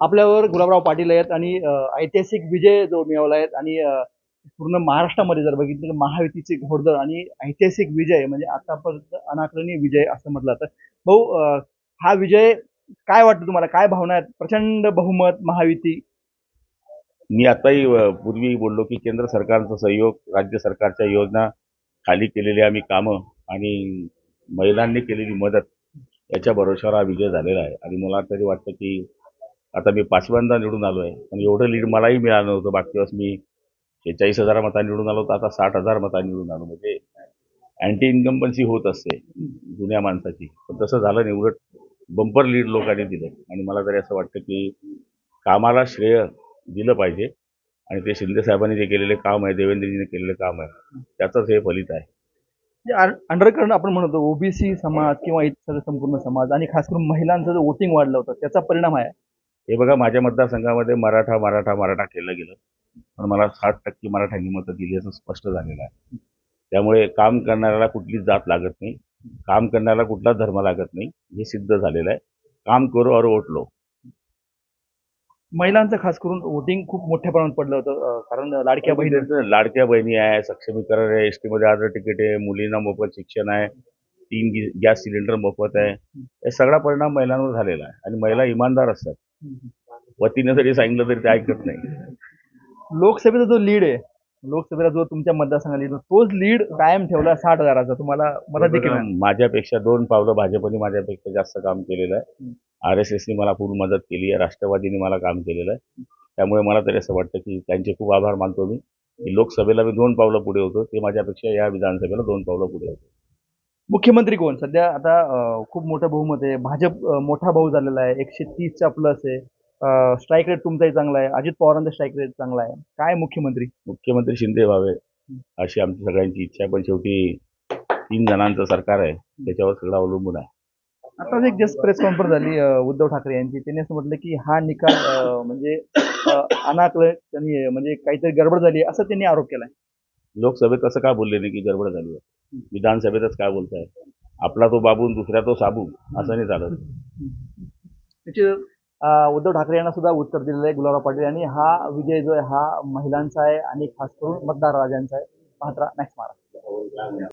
आपल्यावर गुलाबराव पाटील आहेत आणि ऐतिहासिक विजय जो मिळवला आहेत आणि पूर्ण महाराष्ट्रामध्ये जर बघितलं तर महायुतीची घोडदळ आणि ऐतिहासिक विजय म्हणजे आतापर्यंत अनाकलनीय विजय असं म्हटलं तर भाऊ हा विजय काय वाटतं तुम्हाला? काय भावना आहेत? प्रचंड बहुमत महायुती? मी आताही पूर्वी बोललो की केंद्र सरकारचा सहयोग राज्य सरकारच्या योजना खाली केलेली आम्ही कामं आणि महिलांनी केलेली मदत याच्या भरोशावर हा विजय झालेला आहे. आणि मला तरी वाटतं की आता मी पाचव्यांदा निवडून आलो आहे पण एवढं लीड मलाही मिळालं नव्हतं. मागच्या वेळेस मी शेहेचाळीस हजार मता निवडून आलो तर आता साठ हजार मता निवडून आलो. म्हणजे अँटी इन्कम्पन्सी होत असते जुन्या माणसाची. पण तसं झालं नाही. उलट बंपर लीड लोकांनी दिलं. आणि मला तरी असं वाटतं की कामाला श्रेय दिलं पाहिजे. आणि ते शिंदे साहेबांनी जे केलेले काम आहे देवेंद्रजीने केलेलं काम आहे त्याचंच हे फलित आहे. अंडरकरण आपण म्हणतो ओबीसी समाज किंवा इतर संपूर्ण समाज आणि खास करून महिलांचं जो वोटिंग वाढलं होतं त्याचा परिणाम आहे. हे बघा माझ्या मतदारसंघामध्ये मराठा मराठा मराठा केलं गेलं. पण मला साठ टक्के मराठ्यांनी मतं दिली असं स्पष्ट झालेलं आहे. त्यामुळे काम करणाऱ्याला कुठलीच जात लागत नाही. काम करण्याला कुठलाच धर्म लागत नाही. हे सिद्ध झालेलं आहे. काम करू और वोट लो. महिलांचं खास करून वोटिंग खूप मोठ्या प्रमाणात पडलं होतं कारण लाडक्या बहिणी लाडक्या बहिणी आहे सक्षमीकरण आहे एसमध्ये आधार तिकीट आहे मुलींना मोफत शिक्षण आहे तीन गॅस सिलेंडर मोफत आहे. हे सगळा परिणाम महिलांवर झालेला आहे. आणि महिला इमानदार असतात. वतीने जरी सांगितलं तरी ते ऐकत नाही. लोकसभेचा जो लीड आहे लोकसभेला जो तुमच्या मतदारसंघाला lead, तोच लीड कायम ठेवला साठ हजाराचा. तुम्हाला मदत देखील. माझ्यापेक्षा दोन पावलं भाजपने माझ्यापेक्षा जास्त काम केलेलं आहे. आर एस एसनी मला खूप मदत केली आहे. राष्ट्रवादीने मला काम केलेलं आहे. त्यामुळे मला तरी असं वाटतं की त्यांचे खूप आभार मानतो मी. की लोकसभेला मी दोन पावलं पुढे होतो. ते माझ्यापेक्षा या विधानसभेला दोन पावलं पुढे होते. मुख्यमंत्री कोण? सध्या आता अ, खूप मोठं बहुमत आहे. भाजप अ, मोठा भाऊ झालेला आहे. एकशे तीसचा प्लस आहे. स्ट्राईक रेट तुमचाही चांगला आहे. अजित पवारांचा स्ट्राईक रेट चांगला आहे. काय मुख्यमंत्री? मुख्यमंत्री शिंदे व्हावे अशी आमची सगळ्यांची इच्छा आहे. पण शेवटी तीन जणांचं सरकार आहे. त्याच्यावर सगळं अवलंबून आहे. आता एक जस्ट प्रेस कॉन्फरन्स झाली अ, उद्धव ठाकरे यांची. त्यांनी असं म्हटलं की हा निकाल अ, म्हणजे अ, अनाकलनीय आहे, म्हणजे काहीतरी गडबड झाली असं त्यांनी आरोप केलाय. लोकसभेत असं का बोलले नाही की गडबड झाली आहे? विधानसभेतच काय बोलताय? आपला तो बाबून दुसऱ्या तो साबू असं नाही चालत. म्हणजे, त्याचे उद्धव ठाकरे यांना सुद्धा उत्तर दिलेलं आहे गुलाबराव पाटील यांनी. हा विजय जो आहे हा महिलांचा आहे आणि खास करून मतदार राजांचा आहे. पाहत मॅक्स मारा.